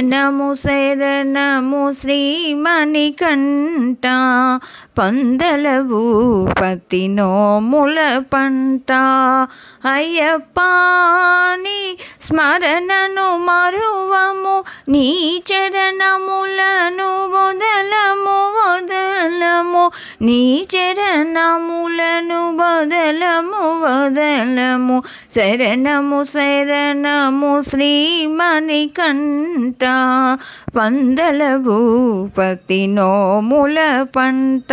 నము శరణము శ్రీమణికంఠ పందల భూపతి నోముల పంట. అయ్యప్పాని స్మరణను మరువము నీ చరణములను వదలము నీ చరణములను బదలము వదలము. శరణము శరణము శ్రీమణికంట పందల భూపతి నోముల పంట.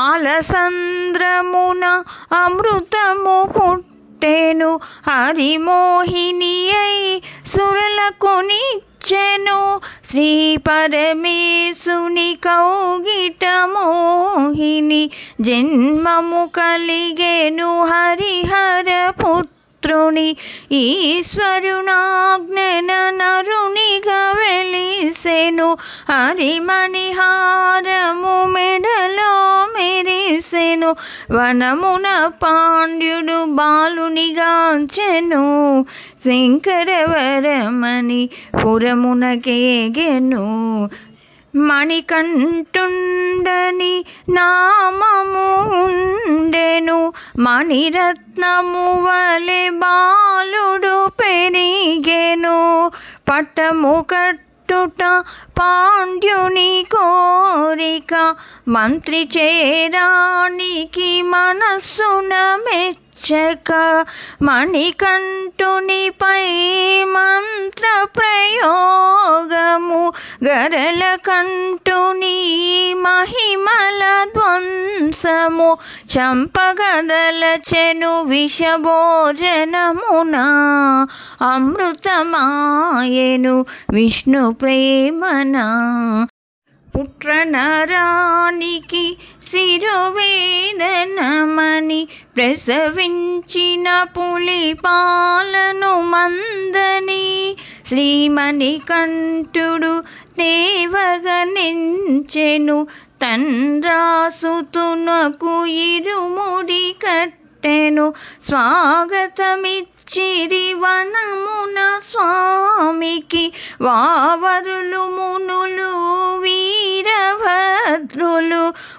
ఆలసంద్రమున అమృతము పుట్టెను హరిమోహిని అయి సురలకు నిచ్చెను శ్రీ పరమేశుని కౌగిట మోహిని జన్మము కలిగేను హరిహర పుత్రుని. ఈశ్వరుణాజ్ఞన నరునిగా వెలిసెను. హరిమణిహారము మెడ మెరిసెను వనమున పాండ్యుడు బాలునిగాంచెను శంకరవరమణి పురమునకేగెను మణికంటుండని నామము ఉండెను మణిరత్నము వలె బాలుడు పెరిగెను. పట్టము కట్టుట పాండ్యుని కోరిక మంత్రి చేరానికి మనస్సున మెచ్చక మణికంఠునిపై మంత్ర ప్రయోగము గరల కంఠుని మహిమ ధ్వంసము చంపగదలచెను విషభోజనమున అమృతమాయెను విష్ణు ప్రేమనా. పుట్రనరానికి శిరోవేదనమని ప్రసవించిన పులి పాలను మందని శ్రీమణికంఠుడు దేవగనించెను తండ్రాసుతునకు ఇరుముడి కట్టెను స్వాగతమిచ్చిరి వనమున స్వామికి వావరులు మునులు వీరభద్రులు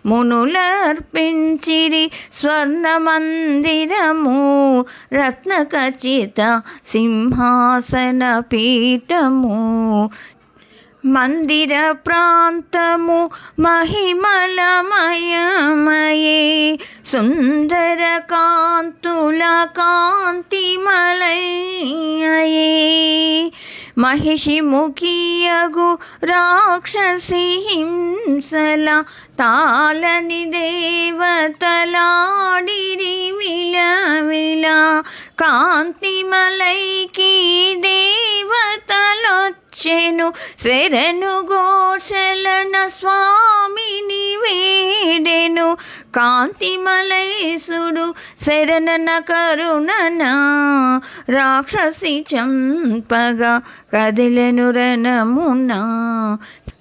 మునులర్పించిరి స్వర్ణ మందిరము రత్నకచిత సింహాసన పీఠము మందిర ప్రాంతము మహిమలమయమయే. సుందర కాంతుల కాంతిమలయే మహిషి ముఖియగు రాక్షసి హింసల తాళని దేవతలాడిరి విలవిల. కాంతిమలైకి దేవతల దేవతలొచ్చెను శరణు ఘోషలన స్వామిని వేడెను. కాంతిమలైసుడు శరణన కరుణన రాక్షసి చంపగా కదిలెను రణమున.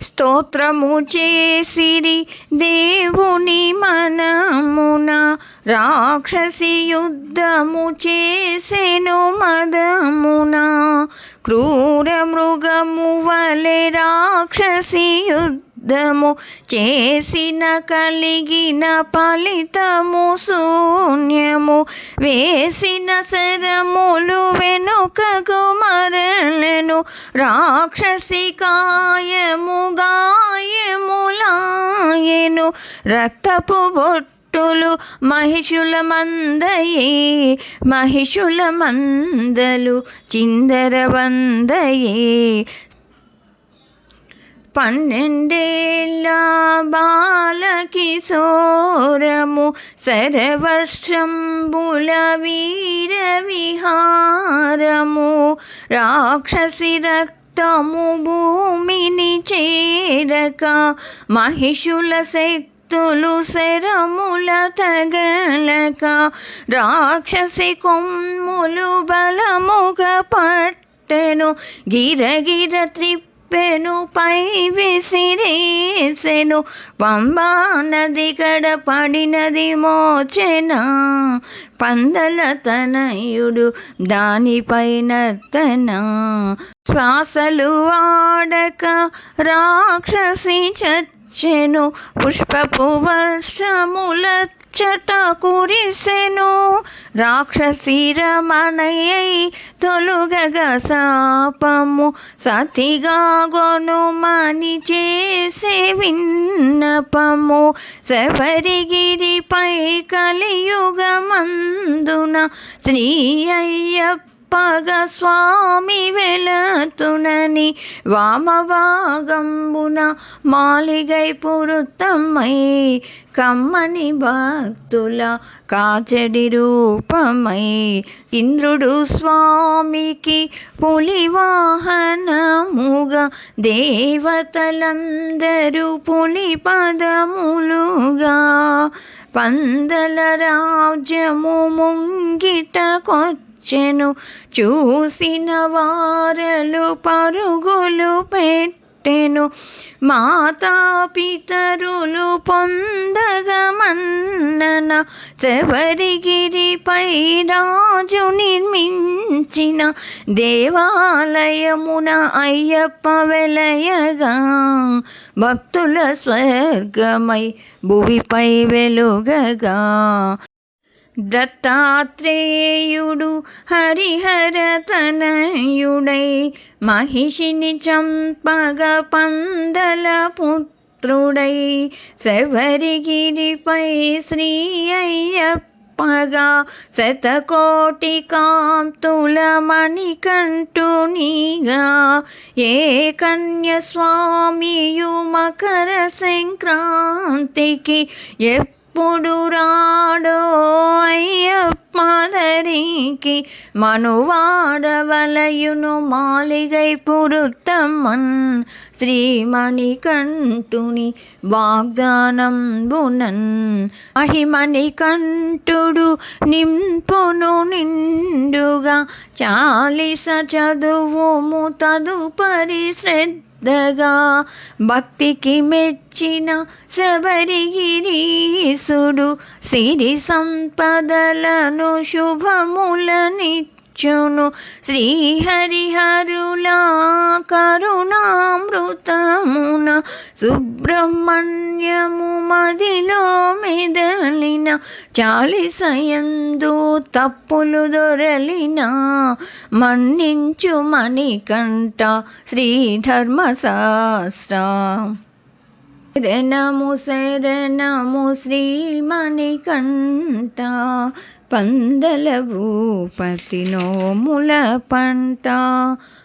స్తోత్రము చేసిరి దేవుని మనమున. రాక్షసి యుద్ధము చేసెను మదమున. క్రూర మృగము వలె రాక్షసి యుద్ధము చేసిన కలిగిన ఫలితము శూన్యము. వేసిన శరములు వెనుకకు మరలను. రాక్షసి కాయము గాయములాయెను. రక్తపు బొట్టులు మహిషుల మందయే. మహిషుల మందలు చిందర వందయే. పన్నెండేళ్ళ బాలకిశోరము సర్వశ్రంబుల వీర విహారము రాక్షసి రక్తము భూమిని చేరక మహిషుల శక్తులు శరముల తగలక రాక్షసి కొమ్ములు బలముగ పట్టెను గిరగిర త్రిప్ పెనుపై విసిరేసెను పంబా నది కడ పడినది మోచెన. పందల తనయుడు దానిపై నర్తన. శ్వాసలు ఆడక రాక్షసి చచ్చెను. పుష్పపు వర్షముల ముచ్చట కురిసెను రాక్షసి రమణయ్యై తొలుగగ శాపము సతిగా గొనుమని చేసే విన్నపము. శబరిగిరిపై కలియుగమందున శ్రీ అయ్యప్ప పగ స్వామి వెళతునని వామభాగంబున మాలిగై పురుతమై కమ్మని భక్తుల కాచడి రూపమై ఇంద్రుడు స్వామికి పులివాహనముగా దేవతలందరూ పులి పదములుగా పందల రాజ్యము ముంగిట కొత్త కొచ్చెను చూసిన వారలు పరుగులు పెట్టెను. మాతాపితరులు పొందగమన్నన శబరిగిరిపై రాజు నిర్మించిన దేవాలయమున అయ్యప్ప వెలయగా. భక్తుల స్వర్గమై భువిపై వెలుగగా. దత్తాత్రేయుడు హరిహర తనయుడై మహిషిని చంపగ పందల పుత్రుడై శబరిగిరిపై శ్రీ అయ్యప్పగా శతకోటి కాంతుల మణికంఠునిగా ఏ కన్యస్వామియు మకర సంక్రాంతికి ఎప్పుడు రాడో అయ్యప్పదరికి మనువాడవలయును మాలిగై శ్రీమణి శ్రీమణికంఠుని వాగ్దానం బునన్ అహిమణికంఠుడు నింపును నిండుగా చాలిస చదువుము తదుపరి శ్రద్ధ శ్రద్ధగా. భక్తికి మెచ్చిన శబరిగిరీసుడు సిరి సంపదలను శుభములనిచ్చును శ్రీహరిహరులా కరుణామృతమున సుబ్రహ్మణ్యము మదిలో మెదలిన చాలిసయందు తప్పులు దొరలిన మన్నించు మణికంఠ శ్రీధర్మశాస్త్ర. శరణము శరణము శ్రీమణికంఠ. పందల భూపతి నోముల పంట